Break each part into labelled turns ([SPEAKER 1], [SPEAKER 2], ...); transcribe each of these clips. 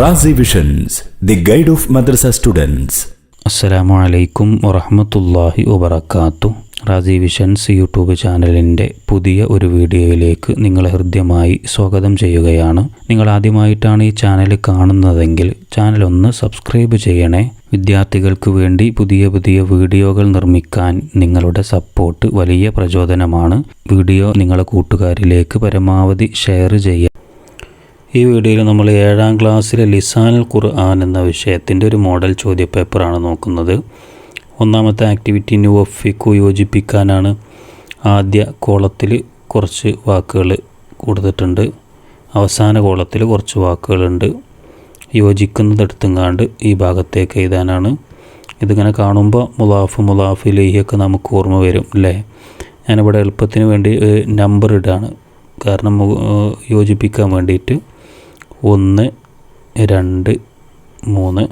[SPEAKER 1] Razi visions the guide of madrasa students
[SPEAKER 2] അസ്സലാമു അലൈക്കും വറഹമത്തല്ലാഹി വബർക്കാത്തു റാസി വിഷൻസ് യൂട്യൂബ് ചാനലിന്റെ പുതിയ ഒരു വീഡിയോയിലേക്ക് നിങ്ങളെ ഹൃദ്യമായി സ്വാഗതം ചെയ്യുകയാണ്. നിങ്ങൾ ആദ്യമായിട്ടാണ് ഈ ചാനൽ കാണുന്നതെങ്കിൽ ചാനൽ ഒന്ന് സബ്സ്ക്രൈബ് ചെയ്യണേ. വിദ്യാർത്ഥികൾക്ക് വേണ്ടി പുതിയ പുതിയ വീഡിയോകൾ നിർമ്മിക്കാൻ നിങ്ങളുടെ സപ്പോർട്ട് വലിയ പ്രചോദനമാണ്. വീഡിയോ നിങ്ങളെ കൂട്ടുകാരിലേക്ക് പരമാവധി ഷെയർ ചെയ്യുക ഈ വീഡിയോയിൽ നമ്മൾ ഏഴാം ക്ലാസ്സിലെ ലിസാനുൽ ഖുർആൻ എന്ന വിഷയത്തിന്റെ ഒരു മോഡൽ ചോദ്യ പേപ്പറാണ് നോക്കുന്നത്. ഒന്നാമത്തെ ആക്ടിവിറ്റി നുവഫിക്കു യോജിപ്പിക്കാനാണ് ആദ്യ കോളത്തിൽ കുറച്ച് വാക്കുകൾ കൊടുത്തിട്ടുണ്ട്. അവസാന കോളത്തിൽ കുറച്ച് വാക്കുകളുണ്ട്. യോജിക്കുന്നത് കാണ്ട് ഈ ഭാഗത്തേക്ക് എഴുതാനാണ്. ഇതിങ്ങനെ കാണുമ്പോൾ മുലാഫ് മുലാഫ് ലേഹിയൊക്കെ നമുക്ക് ഓർമ്മ വരും അല്ലേ? ഞാനിവിടെ എളുപ്പത്തിന് വേണ്ടി നമ്പർ ഇടാണ്. കാരണം യോജിപ്പിക്കാൻ വേണ്ടിയിട്ട്. ഒന്ന് രണ്ട് മൂന്ന്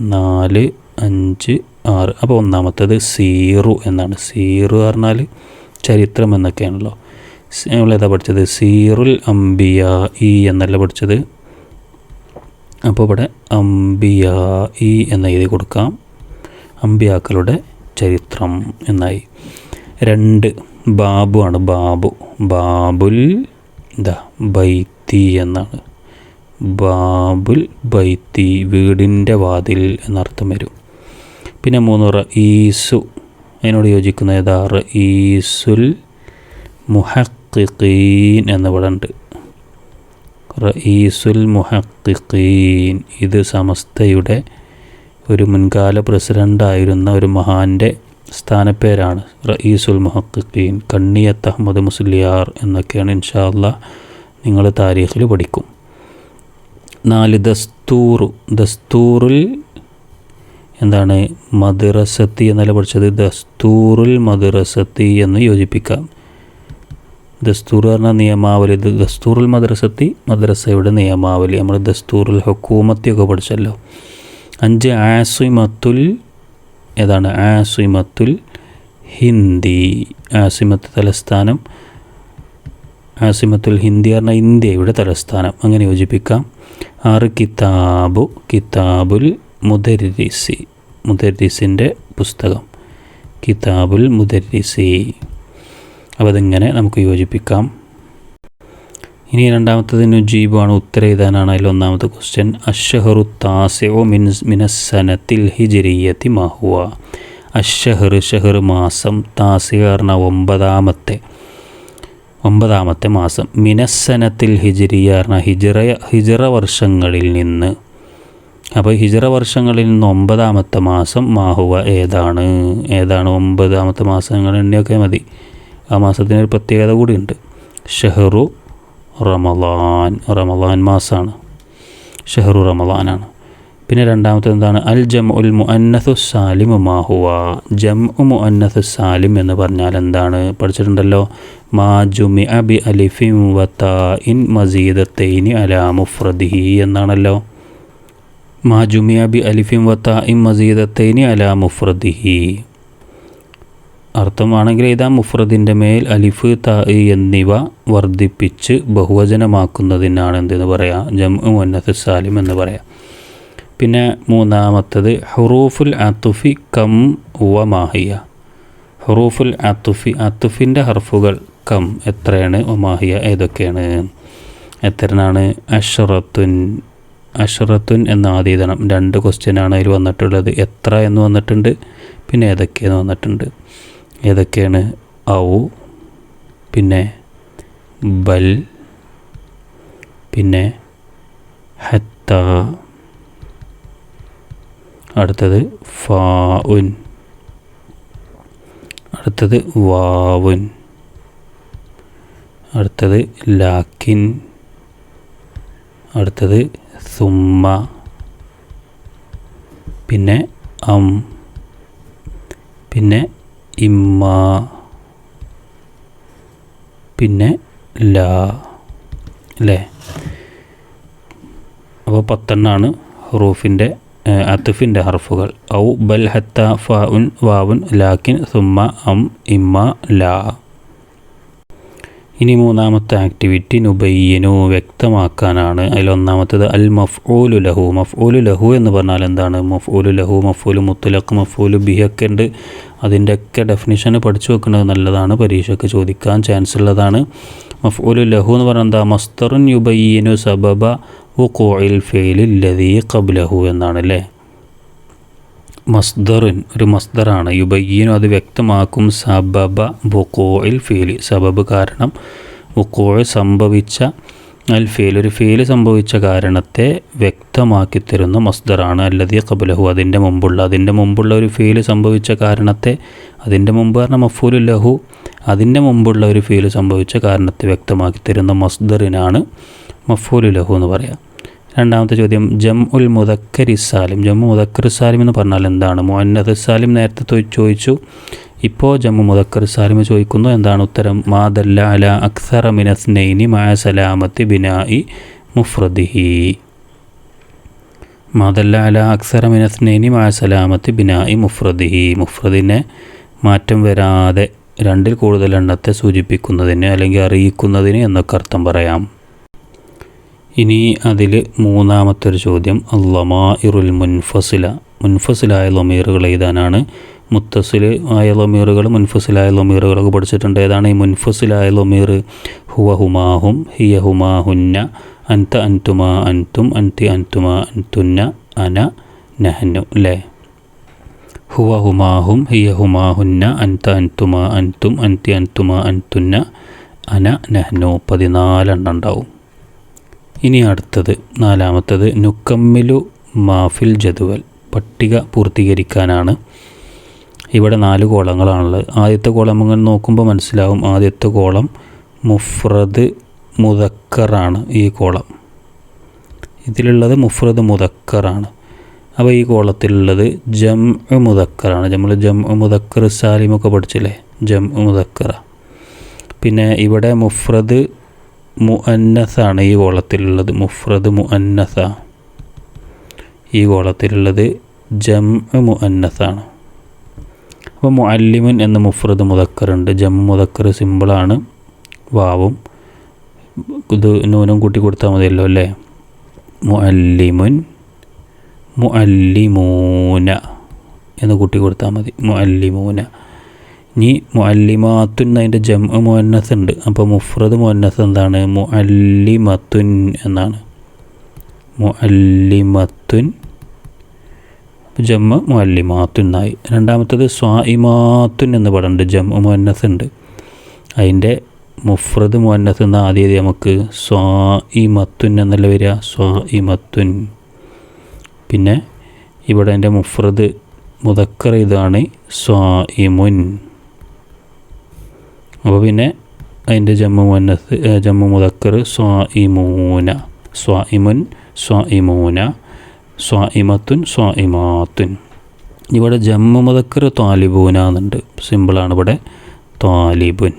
[SPEAKER 2] നാല് അഞ്ച് ആറ്. അപ്പോൾ ഒന്നാമത്തേത് സീറു എന്നാണ്. സീറു പറഞ്ഞാൽ ചരിത്രം എന്നൊക്കെയാണല്ലോ. നമ്മളേതാ പഠിച്ചത്? സീറുൽ അംബിയ ഇ എന്നല്ല പഠിച്ചത്? അപ്പോൾ ഇവിടെ അംബിയ ഇ എന്ന് എഴുതി കൊടുക്കാം. അംബിയാക്കളുടെ ചരിത്രം എന്നായി. രണ്ട് ബാബു ആണ് ബാബു. ബാബുൽ എന്താ ബൈത്തി എന്നാണ്. ബാബുൽ ബൈത്തി വീടിന്റെ വാതിൽ എന്നർത്ഥം വരും. പിന്നെ മൂന്ന് ഈസു. അതിനോട് യോജിക്കുന്ന ഏതാ റഈസുൽ മുഹക്കിഖീൻ എന്നിവിടെ ഉണ്ട്. റഈസുൽ മുഹക്കിഖീൻ ഇത് സമസ്തയുടെ ഒരു മുൻകാല പ്രസിഡന്റായിരുന്ന ഒരു മഹാന്റെ സ്ഥാനപ്പേരാണ്. റഈസുൽ മുഹക്കിഖീൻ കണ്ണിയത്ത് അഹമ്മദ് മുസ്ലിയാർ എന്നൊക്കെയാണ് ഇൻഷാല്ല നിങ്ങൾ താരീഖിൽ പഠിക്കും. നാല് ദസ്തൂറു ദസ്തൂറിൽ എന്താണ് മദ്രസത്തി എന്നല്ല പഠിച്ചത്? ദസ്തൂറുൽ മദ്രസത്തി എന്ന് യോജിപ്പിക്കാം. ദസ്തൂർ പറഞ്ഞാൽ നിയമാവലി. ദസ്തൂറിൽ മദ്രസത്തി മദ്രസയുടെ നിയമാവലി. നമ്മൾ ദസ്തൂറുൽ ഹക്കൂമത്തിയൊക്കെ പഠിച്ചല്ലോ. അഞ്ച് ആസിമത്തുൽ ഏതാണ്? ആസിമത്തുൽ ഹിന്ദി. ആസിമത്ത് തലസ്ഥാനം ആസിമത്തുൽ ഹിന്ദി പറഞ്ഞാൽ ഇന്ത്യയുടെ തലസ്ഥാനം. അങ്ങനെ യോജിപ്പിക്കാം. ആറ് കിതാബു കിതാബുൽ മുദരിസി മുദരിസിന്റെ പുസ്തകം. കിതാബുൽ മുദരിസി അപ്പോൾ അതിങ്ങനെ നമുക്ക് യോജിപ്പിക്കാം. ഇനി രണ്ടാമത്തത് നുജീബാണ്. ഉത്തരം എഴുതാനാണ് അതിൽ ഒന്നാമത്തെ ക്വസ്റ്റ്യൻ അഷഹറു താസിഒ മിൻസ് മിനസ്സനത്തിൽ ഹിജിരിയത്തി മഹുവ. അഷഹർ ഷഹർ മാസം താസികാർണ ഒമ്പതാമത്തെ. ഒമ്പതാമത്തെ മാസം മിനസ്സനത്തിൽ ഹിജിരിയ പറഞ്ഞ ഹിജിറ ഹിജറ വർഷങ്ങളിൽ നിന്ന്. അപ്പോൾ ഹിജറ വർഷങ്ങളിൽ നിന്ന് ഒമ്പതാമത്തെ മാസം മാഹുവ ഏതാണ്? ഏതാണ് ഒമ്പതാമത്തെ മാസങ്ങൾ എണ്ണിയൊക്കെ മതി. ആ മാസത്തിന് ഒരു പ്രത്യേകത കൂടിയുണ്ട്. ഷെഹറു റമലാൻ റമലാൻ മാസമാണ് ഷെഹറു റമലാനാണ് പിന്നെ രണ്ടാമത്തെ എന്താണ്? അൽ ജം ഉൽ മുഅന്നഥു സാലിം മാഹുവ ജം ഉ മുഅന്നഥു സാലിം എന്ന് പറഞ്ഞാൽ എന്താണ്? പഠിച്ചിട്ടുണ്ടല്ലോ. മാ ജുമി അബി അലിഫിം വത്ത ഇൻ മസീദത്തൈനി അലാ മുഫ്രദിഹി എന്നാണല്ലോ. മാ ജുമി അബി അലിഫിം വത്ത ഇൻ മസീദത്തൈനി അലാ മുഫ്രദിഹി. അർത്ഥമാണെങ്കിൽ ഇതാ മുഫ്രദിന്റെ മേൽ അലിഫ് ത എന്നിവ വർദ്ധിപ്പിച്ച് ബഹുവചനമാക്കുന്നതിനാണ് എന്തെന്ന് പറയാം? ജം മുന്നത്ത് സാലിം എന്ന് പറയാം. പിന്നെ മൂന്നാമത്തത് ഹുറൂഫുൽ അത്തുഫി കം വ മാഹിയ. ഹുറൂഫുൽ അത്തുഫി അത്തുഫിന്റെ ഹർഫുകൾ കം എത്രയാണ്? ഒമാഹിയ ഏതൊക്കെയാണ്? എത്രനാണ്? അഷറത്തുൻ അഷറത്തുൻ എന്ന ആദ്യതണം രണ്ട് ക്വസ്റ്റ്യനാണ് അതിൽ വന്നിട്ടുള്ളത്. എത്ര എന്ന് വന്നിട്ടുണ്ട്. പിന്നെ ഏതൊക്കെയെന്ന് വന്നിട്ടുണ്ട്. ഏതൊക്കെയാണ്? ഔ പിന്നെ ബൽ പിന്നെ ഹത്ത അടുത്തത് ഫാഉൻ. അടുത്തത് വാവുൻ. അടുത്തത് ലാക്കിൻ. അടുത്തത് സുമ്മ. പിന്നെ അം. പിന്നെ ഇമ്മ. പിന്നെ ലാ. അല്ലേ? അപ്പോൾ പത്തെണ്ണാണ് ഹറൂഫിന്റെ അത്തുഫിന്റെ ഹർഫുകൾ. ഔ ബൽ ഹത്ത ഫ ഉൻ വാവുൻ ലാക്കിൻ സുമ്മ അം ഇമ്മ ലാ. ഇനി മൂന്നാമത്തെ ആക്ടിവിറ്റി നുബയ്യനു വ്യക്തമാക്കാനാണ്. അതിലൊന്നാമത്തേത് അൽ മഫ്ഊലു ലഹു. മഫ്ഊലു ലഹു എന്ന് പറഞ്ഞാൽ എന്താണ്? മഫ്ഊലു ലഹു മഫ്ഊലു മുത്തലഖ് മഫ്ഊലു ബിഹൊക്കെ ഉണ്ട്. അതിന്റെയൊക്കെ ഡെഫിനിഷൻ പഠിച്ചു വെക്കുന്നത് നല്ലതാണ്. പരീക്ഷയ്ക്ക് ചോദിക്കാൻ ചാൻസ് ഉള്ളതാണ്. മഫ്ഊലു ലഹു എന്ന് പറഞ്ഞാൽ എന്താ? മസ്തറുൻ യുബയ്യനു സബബ വുഖൂഇൽ ഫെയിലി ലദീ ഖബ്ലഹു എന്നാണ് അല്ലേ? മസ്ദറിൻ ഒരു മസ്ദറാണ്. യുബയ്യനു അത് വ്യക്തമാക്കും സബബ ബുക്കോയിൽ ഫീൽ. സബബ് കാരണം ബുക്കോൾ സംഭവിച്ച അൽ ഫീൽ ഒരു ഫീൽ സംഭവിച്ച കാരണത്തെ വ്യക്തമാക്കി തരുന്ന മസ്ദറാണ്. അല്ലതീ കബുലഹു അതിന്റെ മുമ്പുള്ള അതിന്റെ മുമ്പുള്ള ഒരു ഫീൽ സംഭവിച്ച കാരണത്തെ അതിന്റെ മുമ്പ് പറഞ്ഞ മഫൂലു ലഹു അതിന്റെ മുമ്പുള്ള ഒരു ഫീൽ സംഭവിച്ച കാരണത്തെ വ്യക്തമാക്കി തരുന്ന മസ്ദറിനാണ് മഫൂലു ലഹു എന്ന് പറയാം. രണ്ടാമത്തെ ചോദ്യം ജം ഉൽ മുദക്കരി സാലിം. ജമ്മു മുദക്കർ സാലിം എന്ന് പറഞ്ഞാൽ എന്താണ്? മുഹന്നദ് സാലിം നേരത്തെ ചോദിച്ചു. ഇപ്പോൾ ജമ്മു മുദക്കർ സാലിം ചോദിക്കുന്നു. എന്താണ് ഉത്തരം? മാദല്ല അല അക്സറ മിനസ്നൈനി മായ സലാമത്തി ബിനായി മുഫ്രദിഹി. മാദല്ല അല അക്സറ മിനസ്നൈനി മായ സലാമത്തി ബിനായി മുഫ്രദിഹി. മുഫ്രദിനെ മാറ്റം വരാതെ രണ്ടിൽ കൂടുതൽ എണ്ണത്തെ സൂചിപ്പിക്കുന്നതിന് അല്ലെങ്കിൽ അറിയിക്കുന്നതിന് എന്നൊക്കെ അർത്ഥം പറയാം. ഇനി അതിൽ മൂന്നാമത്തെ ഒരു ചോദ്യം. അല്ലമാ ഇറുൽ മുൻഫസില. മുൻഫസിലായ ലൊമീറുകൾ എഴുതാനാണ് മുത്തസിൽ ആയ ലൊമീറുകൾ മുൻഫസിലായ ലൊമീറുകളൊക്കെ പഠിച്ചിട്ടുണ്ട്. ഏതാണ് ഈ മുൻഫസിലായ ലൊമീർ? ഹുവ ഹുമാഹും ഹിയ ഹുമാഹുന്ന അൻത അൻതുമാ അൻതും അൻതി അൻതുമാ അൻതുന്ന അന നഹനു അല്ലേ ഹുവ ഹുമാഹും ഹിയ ഹുമാഹുന്ന അൻത അൻതുമാ അൻതും അൻതി അൻതുമാ അൻതുന്ന അന നഹ്നു പതിനാലെണ്ണം ഉണ്ടാവും. ഇനി അടുത്തത് നാലാമത്തത് നുക്കമ്മിലു മാഫിൽ ജദുവൽ പട്ടിക പൂർത്തീകരിക്കാനാണ്. ഇവിടെ നാല് കോളങ്ങളാണുള്ളത്. ആദ്യത്തെ കോളം നോക്കുമ്പോൾ മനസ്സിലാവും. ആദ്യത്തെ കോളം മുഫ്രദ് മുതക്കറാണ് ഈ കോളം. ഇതിലുള്ളത് മുഫ്രദ് മുതക്കറാണ് അപ്പോൾ ഈ കോളത്തിലുള്ളത് ജം മുതക്കറാണ് നമ്മൾ ജം മുതക്കർ സാലിമൊക്കെ പഠിച്ചില്ലേ? ജം മുതക്കറ പിന്നെ ഇവിടെ മുഫ്രദ് മുഅന്നസാണ് ഈ കോളത്തിലുള്ളത് മുഫ്രദ് മുഅന്നസ. ഈ കോളത്തിലുള്ളത് ജം മുഅന്നസാണ്. അപ്പോൾ മുഅല്ലിമുൻ എന്ന മുഫ്രദ് മുതക്കറുണ്ട് ജം മുതക്കർ സിമ്പിളാണ്. വാവും. ഇത് നൂനും കൂട്ടി കൊടുത്താൽ മതിയല്ലോ അല്ലേ? മുഅല്ലിമുൻ. മുഅല്ലിമൂന. എന്ന് കൂട്ടി കൊടുത്താൽ മതി. മുഅല്ലിമൂന. ഇനി മുഅല്ലിമാത്തുൻ അതിന്റെ ജം മുഅന്നസ് ഉണ്ട്. അപ്പോൾ മുഫ്രദ് മുഅന്നസ് എന്താണ്? മുഅല്ലിമത്തുൻ എന്നാണ്. മുഅല്ലിമത്തുൻ. ജമ്മ മുഅല്ലിമാത്തുൻ ആയി രണ്ടാമത്തത് സ്വാഇമാത്തുൻ എന്ന് പറയുന്നുണ്ട് ജം മുഅന്നസ് ഉണ്ട്. അതിന്റെ മുഫ്രദ് മുഅന്നസ് എന്ന ആദ്യം നമുക്ക്? സ്വാഇമത്തുൻ എന്നല്ല വരിക? സ്വായിമത്തുൻ പിന്നെ ഇവിടെ എന്റെ മുഫ്രദ് മുതക്കർ ഇതാണ് സ്വായിമുൻ അപ്പോൾ പിന്നെ അതിന്റെ ജമ്മു മുന്നത്ത് ജമ്മു മുതക്കർ സ്വായിമൂന സ്വാ സ്വായിമൂന സ്വായിമത്തുൻ സ്വായിമാത്തുൻ ഇവിടെ ജമ്മു മുതക്കർ താലിബൂന എന്നുണ്ട്. സിമ്പിളാണ് ഇവിടെ താലിബുൻ.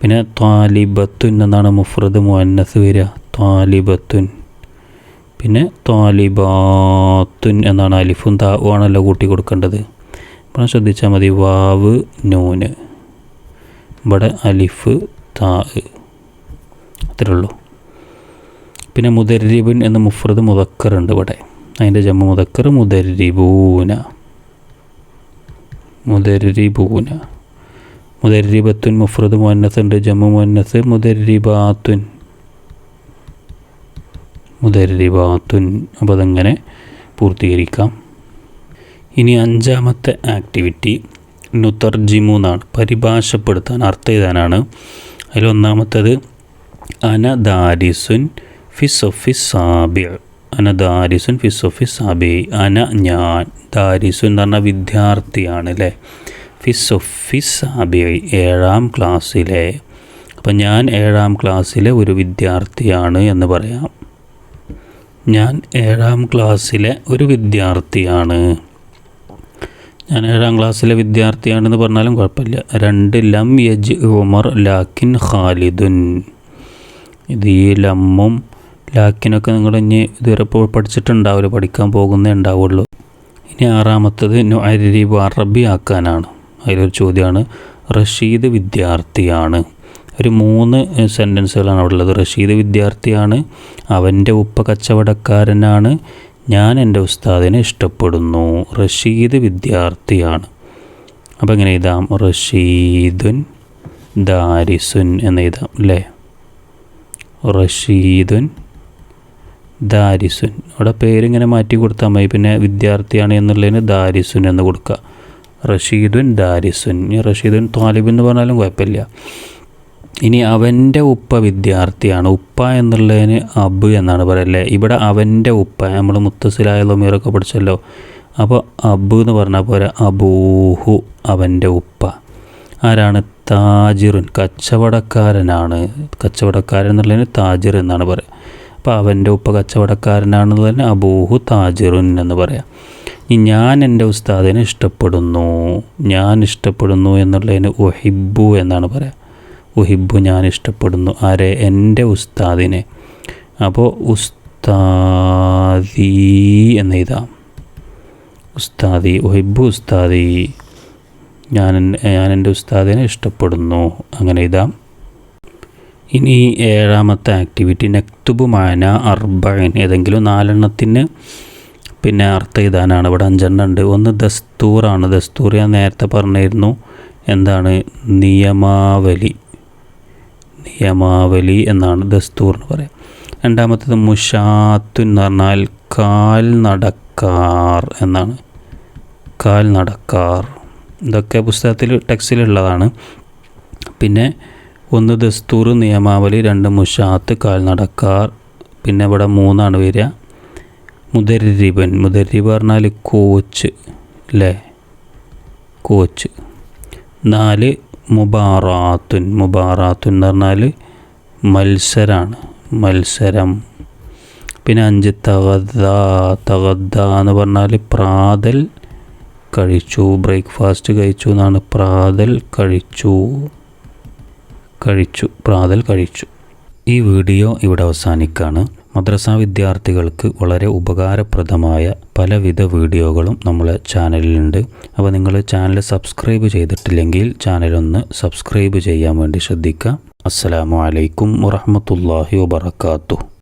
[SPEAKER 2] പിന്നെ താലിബത്തുൻ എന്നാണ് മുഫ്രദ് മുഅന്നസ് വരിക. താലിബത്തുൻ. പിന്നെ താലിബാത്തുൻ എന്നാണ് അലിഫും താവുമാണല്ലോ കൂട്ടി കൊടുക്കേണ്ടത്. അപ്പോൾ ശ്രദ്ധിച്ചാൽ മതി. വാവ് നൂന്. ഇവിടെ അലിഫ് താ അത്രേ ഉള്ളൂ. പിന്നെ മുദരിബുൻ എന്ന മുഫ്രദ് മുതക്കറുണ്ട് ഇവിടെ. അതിന്റെ ജമ്മ മുതക്കർ മുദരിബൂന. മുദരിബൂന. മുദരിബത്തുൻ മുഫ്രദ് മുന്നസ് ഉണ്ട് ജമ്മു മുന്നസ് മുദരിബാത്തുൻ. മുദരിബാത്തുൻ. അപ്പോൾ അതങ്ങനെ പൂർത്തീകരിക്കാം. ഇനി അഞ്ചാമത്തെ ആക്ടിവിറ്റി. നുത്തർജിമു എന്നാണ്. പരിഭാഷപ്പെടുത്താൻ അർത്ഥം എഴുതാനാണ് അതിലൊന്നാമത്തേത് അനദാരിസുൻ ഫിസൊഫി സാബി. അനദാരിസുൻ ഫിസൊഫി സാബി. അന ഞാൻ. ദാരിസുൻ എന്ന് പറഞ്ഞാൽ വിദ്യാർത്ഥിയാണ് അല്ലേ? ഫിസൊഫി സാബി ഏഴാം ക്ലാസ്സിലെ. അപ്പം ഞാൻ ഏഴാം ക്ലാസ്സിലെ ഒരു വിദ്യാർത്ഥിയാണ് എന്ന് പറയാം. ഞാൻ ഏഴാം ക്ലാസ്സിലെ ഒരു വിദ്യാർത്ഥിയാണ്. ഞാൻ ഏഴാം ക്ലാസ്സിലെ വിദ്യാർത്ഥിയാണെന്ന് പറഞ്ഞാലും കുഴപ്പമില്ല. രണ്ട് ലം യജ് ഉമർ ലാക്കിൻ ഖാലിദുൻ. ഇത് ഈ ലമ്മും ലാക്കിനൊക്കെ നിങ്ങൾ ഇനി ഇതുവരെ പഠിച്ചിട്ടുണ്ടാവില്ല പഠിക്കാൻ പോകുന്നേ ഉണ്ടാവുള്ളൂ. ഇനി ആറാമത്തത് നുഅരിബ് അറബി ആക്കാനാണ്. അതിലൊരു ചോദ്യമാണ് റഷീദ് വിദ്യാർത്ഥിയാണ്. ഒരു മൂന്ന് സെന്റൻസുകളാണ് അവിടെ ഉള്ളത്. റഷീദ് വിദ്യാർത്ഥിയാണ് അവന്റെ ഉപ്പ കച്ചവടക്കാരനാണ് ഞാൻ എന്റെ ഉസ്താദിനെ ഇഷ്ടപ്പെടുന്നു. റഷീദ് വിദ്യാർത്ഥിയാണ്. അപ്പോൾ എങ്ങനെ എഴുതാം? റഷീദുൻ ദാരിസുൻ എന്ന് എഴുതാം അല്ലേ റഷീദുൻ ദാരിസുൻ. അവിടെ പേരിങ്ങനെ മാറ്റി കൊടുത്താൽ മതി. പിന്നെ വിദ്യാർത്ഥിയാണ് എന്നുള്ളതിന് ദാരിസുൻ എന്ന് കൊടുക്കുക. റഷീദുൻ ദാരിസുൻ. ഈ റഷീദുൻ താലിബ് എന്ന് പറഞ്ഞാലും കുഴപ്പമില്ല. ഇനി അവന്റെ ഉപ്പ വിദ്യാർത്ഥിയാണ്. ഉപ്പ എന്നുള്ളതിന് അബ് എന്നാണ് പറയല്ലേ? ഇവിടെ അവന്റെ ഉപ്പ നമ്മൾ മുത്തസിലായ ലമീറൊക്കെ പഠിച്ചല്ലോ. അപ്പോൾ അബ് എന്ന് പറഞ്ഞാൽ പോരാ അബൂഹു അവന്റെ ഉപ്പ. ആരാണ്? താജിറുൻ കച്ചവടക്കാരനാണ്. കച്ചവടക്കാരൻ എന്നുള്ളതിന് താജിർ എന്നാണ് പറയുക അപ്പോൾ അവന്റെ ഉപ്പ കച്ചവടക്കാരനാണെന്നുള്ളതിന് അബൂഹു താജിറുൻ എന്ന് പറയാം. ഇനി ഞാൻ എന്റെ ഉസ്താദിനെ ഇഷ്ടപ്പെടുന്നു. ഞാൻ ഇഷ്ടപ്പെടുന്നു എന്നുള്ളതിന് ഒഹിബു എന്നാണ് പറയുക ഒഹിബു ഞാൻ ഇഷ്ടപ്പെടുന്നു. ആരെ? എന്റെ ഉസ്താദിനെ. അപ്പോൾ ഉസ്താദി എന്ന് എഴുതാം ഉസ്താദി ഉഹിബു ഉസ്താദി. ഞാൻ ഞാൻ എന്റെ ഉസ്താദിനെ ഇഷ്ടപ്പെടുന്നു. അങ്ങനെ എഴുതാം. ഇനി ഏഴാമത്തെ ആക്ടിവിറ്റി നക്തുബു മാന അർബൈൻ ഏതെങ്കിലും നാലെണ്ണത്തിന് പിന്നെ അർത്ഥം എഴുതാനാണ്. ഇവിടെ അഞ്ചെണ്ണം ഉണ്ട്. ഒന്ന് ദസ്തൂറാണ്. ദസ്തൂർ ഞാൻ നേരത്തെ പറഞ്ഞിരുന്നു. എന്താണ്? നിയമാവലി. നിയമാവലി എന്നാണ് ദസ്തൂർ എന്ന് പറയാം. രണ്ടാമത്തേത് മുഷാത്തു എന്ന് പറഞ്ഞാൽ കാൽ നടക്കാർ എന്നാണ്. കാൽ നടക്കാർ ഇതൊക്കെ പുസ്തകത്തിൽ ടെക്സ്റ്റിലുള്ളതാണ്. പിന്നെ ഒന്ന് ദസ്തൂർ നിയമാവലി രണ്ട് മുഷാത്ത് കാൽ നടക്കാർ പിന്നെ ഇവിടെ മൂന്നാണ് വരിക. മുദരിബൻ. മുദരിബ് പറഞ്ഞാൽ കോച്ച് അല്ലേ കോച്ച്. നാല് മുബാറാത്തുൻ. മുബാറാത്തുൻ എന്ന് പറഞ്ഞാൽ മത്സരമാണ് മത്സരം. പിന്നെ അഞ്ച് തകദ തകദ എന്ന് പറഞ്ഞാൽ പ്രാതൽ കഴിച്ചു. ബ്രേക്ക്ഫാസ്റ്റ് കഴിച്ചു എന്നാണ്. പ്രാതൽ കഴിച്ചു. കഴിച്ചു. പ്രാതൽ കഴിച്ചു. ഈ വീഡിയോ ഇവിടെ അവസാനിക്കുകയാണ് മദ്രസ വിദ്യാർത്ഥികൾക്ക് വളരെ ഉപകാരപ്രദമായ പലവിധ വീഡിയോകളും നമ്മളെ ചാനലിലുണ്ട്. അപ്പോൾ നിങ്ങൾ ചാനൽ സബ്സ്ക്രൈബ് ചെയ്തിട്ടില്ലെങ്കിൽ ചാനലൊന്ന് സബ്സ്ക്രൈബ് ചെയ്യാൻ വേണ്ടി ശ്രദ്ധിക്കുക. അസ്സലാമു അലൈക്കും വറഹമത്തല്ലാഹി വബർക്കാത്തു